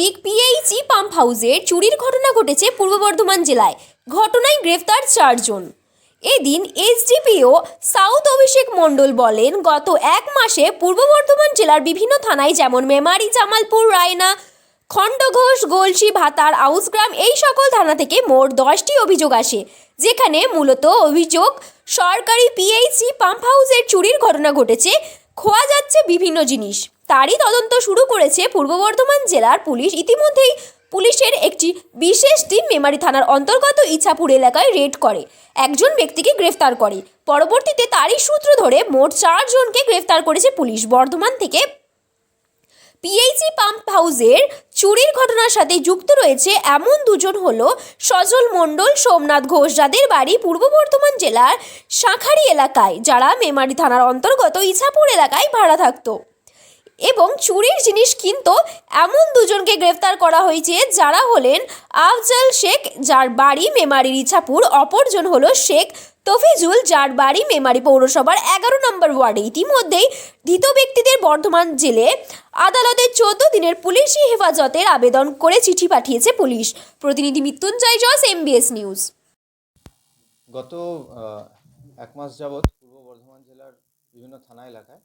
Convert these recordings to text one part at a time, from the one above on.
ভিত্তিক PHE pump হাউসে চুরির ঘটনা ঘটেছে পূর্ব বর্ধমান জেলায়। ঘটনায় গ্রেফতার চারজন। এদিন এসডিপিও সাউথ অভিষেক মণ্ডল বলেন, গত এক মাসে পূর্ব বর্ধমান জেলার বিভিন্ন থানায় যেমন মেমারি, জামালপুর, রায়না, খণ্ডঘোষ, গলসি, ভাতার, আউসগ্রাম এই সকল থানা থেকে মোট দশটি অভিযোগ আসে, যেখানে মূলত অভিযোগ, সরকারি পিএইচি পাম্প হাউসের চুরির ঘটনা ঘটেছে, খোয়া যাচ্ছে বিভিন্ন জিনিস। তারই তদন্ত শুরু করেছে পূর্ব বর্ধমান জেলার পুলিশ। ইতিমধ্যেই পুলিশের একটি বিশেষ টিম মেমারি থানার অন্তর্গত ইছাপুর এলাকায় রেড করে। একজন ব্যক্তিকে গ্রেফতার করে। পরবর্তীতে তারই সূত্র ধরে মোট চারজনকে গ্রেফতার করেছে পুলিশ। বর্ধমান থেকে পিএইচি পাম্প হাউসের চুরির ঘটনার সাথে যুক্ত রয়েছে এমন দুজন হলো সজল মণ্ডল, সোমনাথ ঘোষ যাদের বাড়ি পূর্ব বর্ধমান জেলার শাঁখারি এলাকায়, যারা মেমারি থানার অন্তর্গত ইছাপুর এলাকায় ভাড়া থাকতো। এবং চুরির জিনিস কিনতো এমন দুজনকে গ্রেফতার করা হয়েছে যারা হলেন আফজাল শেখ, যার বাড়ি মেমারির ইছাপুর, অপরজন হলো শেখ তফিজুল, যার বাড়ি মেমারি পৌরসভার এগারো নম্বর ওয়ার্ডে। ইতিমধ্যেই ধৃত ব্যক্তিদের বর্ধমান জেলে আদালতে চোদ্দ দিনের পুলিশি হেফাজতের আবেদন করে চিঠি পাঠিয়েছে পুলিশ। প্রতিনিধি মৃত্যুঞ্জয় জস এমবিএস নিউজ গত এক মাস যাবৎ পূর্ব বর্ধমান জেলার বিভিন্ন থানা এলাকায়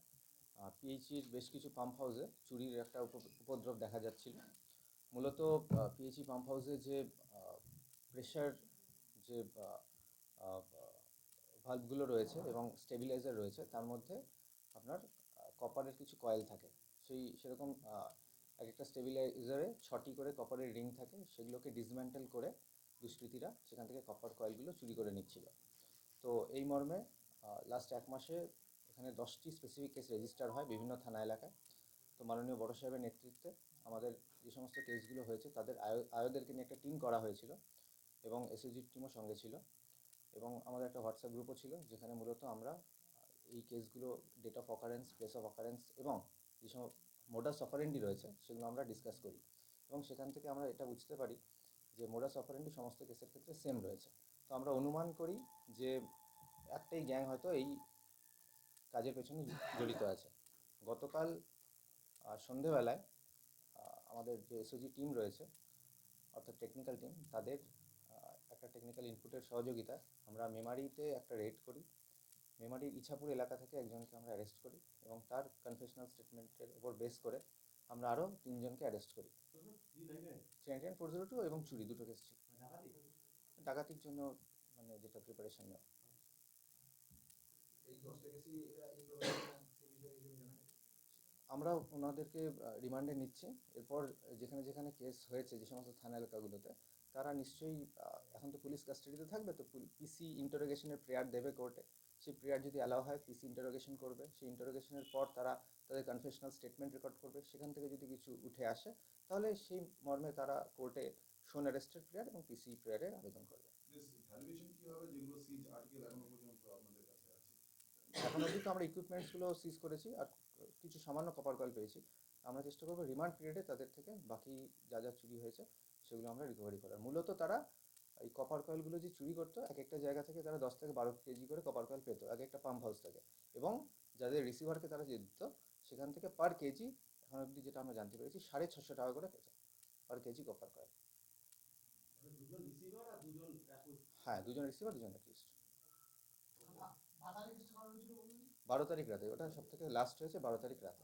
পিএইচির বেশ কিছু পাম্প হাউসে চুরির একটা উপ- উপদ্রব দেখা যাচ্ছিল। মূলত পিএইচি পাম্প হাউসে যে প্রেশার যে ভাল্বগুলো রয়েছে এবং স্টেবিলাইজার রয়েছে, তার মধ্যে আপনার কপারের কিছু কয়েল থাকে। সেই, সেরকম এক একটা স্টেবিলাইজারে ছটি করে কপারের রিং থাকে, সেগুলোকে ডিসম্যান্টেল করে দুষ্কৃতীরা সেখান থেকে কপার কয়েলগুলো চুরি করে নিচ্ছিল। তো এই মর্মে লাস্ট এক মাসে এখানে দশটি স্পেসিফিক কেস রেজিস্টার হয় বিভিন্ন থানা এলাকায়। তো মাননীয় বড় সাহেবের নেতৃত্বে আমাদের যে সমস্ত কেসগুলো হয়েছে, তাদের আয়, আয়োদেরকে নিয়ে একটা টিম করা হয়েছিল এবং এসএসজির টিমও সঙ্গে ছিল এবং আমাদের একটা হোয়াটসঅ্যাপ গ্রুপও ছিল যেখানে মূলত আমরা এই কেসগুলো date of occurrence place of occurrence এবং যে সব মোডাস অপারেন্ডি রয়েছে সেগুলো আমরা ডিসকাস করি এবং সেখান থেকে আমরা এটা বুঝতে পারি যে মোডাস অপারেন্ডি সমস্ত কেসের ক্ষেত্রে সেম রয়েছে। তো আমরা অনুমান করি যে একটাই গ্যাং হয়তো এই কাজের পেছনে জড়িত আছে। গতকাল সন্ধেবেলায় আমাদের যে এসওজি টিম রয়েছে, অর্থাৎ টেকনিক্যাল টিম তাদের একটা টেকনিক্যাল ইনপুটের সহযোগিতায় আমরা মেমারিতে একটা রেড করি। মেমারির ইছাপুর এলাকা থেকে একজনকে আমরা অ্যারেস্ট করি এবং তার কনফেশনাল স্টেটমেন্টের উপর বেস করে আমরা আরও তিনজনকে অ্যারেস্ট করি। ফোর জিরো টু এবং চুরি, দুটো কেস ডাকাতির জন্য মানে যেটা প্রিপারেশন নেওয়া। আমরা ওনাদেরকে রিমান্ডে নিচ্ছি। এরপর যেখানে যেখানে কেস হয়েছে, যে সমস্ত থানা এলাকাগুলোতে, তারা নিশ্চয়ই এখন তো পুলিশ কাস্টাডিতে থাকবে, তো পিসি ইন্টারোগেশনের প্রেয়ার দেবে কোর্টে সেই প্রেয়ার যদি অ্যালাউ হয় পিসি ইন্টারোগেশন করবে। সেই ইন্টারোগেশনের পর তারা তাদের কনফেশনাল স্টেটমেন্ট রেকর্ড করবে। সেখান থেকে যদি কিছু উঠে আসে, তাহলে সেই মর্মে তারা কোর্টে শোন অ্যারেস্টেড প্রেয়ার এবং পিসি প্রেয়ারের আবেদন করবে। কি হবে? এখন অবধি তো আমরা ইকুইপমেন্টসগুলো সিজ করেছি আর কিছু সামান্য কপার কয়েল পেয়েছি। আমরা চেষ্টা করব রিমান্ড পিরিয়ডে তাদের থেকে বাকি যা যা চুরি হয়েছে সেগুলো আমরা রিকভারি করার। মূলত তারা এই কপার কয়েলগুলো যে চুরি করতো এক একটা জায়গা থেকে তারা দশ থেকে বারো কেজি করে কপার কয়েল পেতো এক একটা পাম্প হাউস থেকে। এবং যাদের রিসিভারকে তারা যে দিত সেখান থেকে পার কেজি এখন অবধি যেটা আমরা জানতে পেরেছি সাড়ে ছশো টাকা করে পেতো পার কেজি কপার কয়েল হ্যাঁ দুজন রিসিভার দুজন অ্যাটলিস্ট বারো তারিখ রাতে ওটা সব থেকে লাস্ট হয়েছে বারো তারিখ রাতে।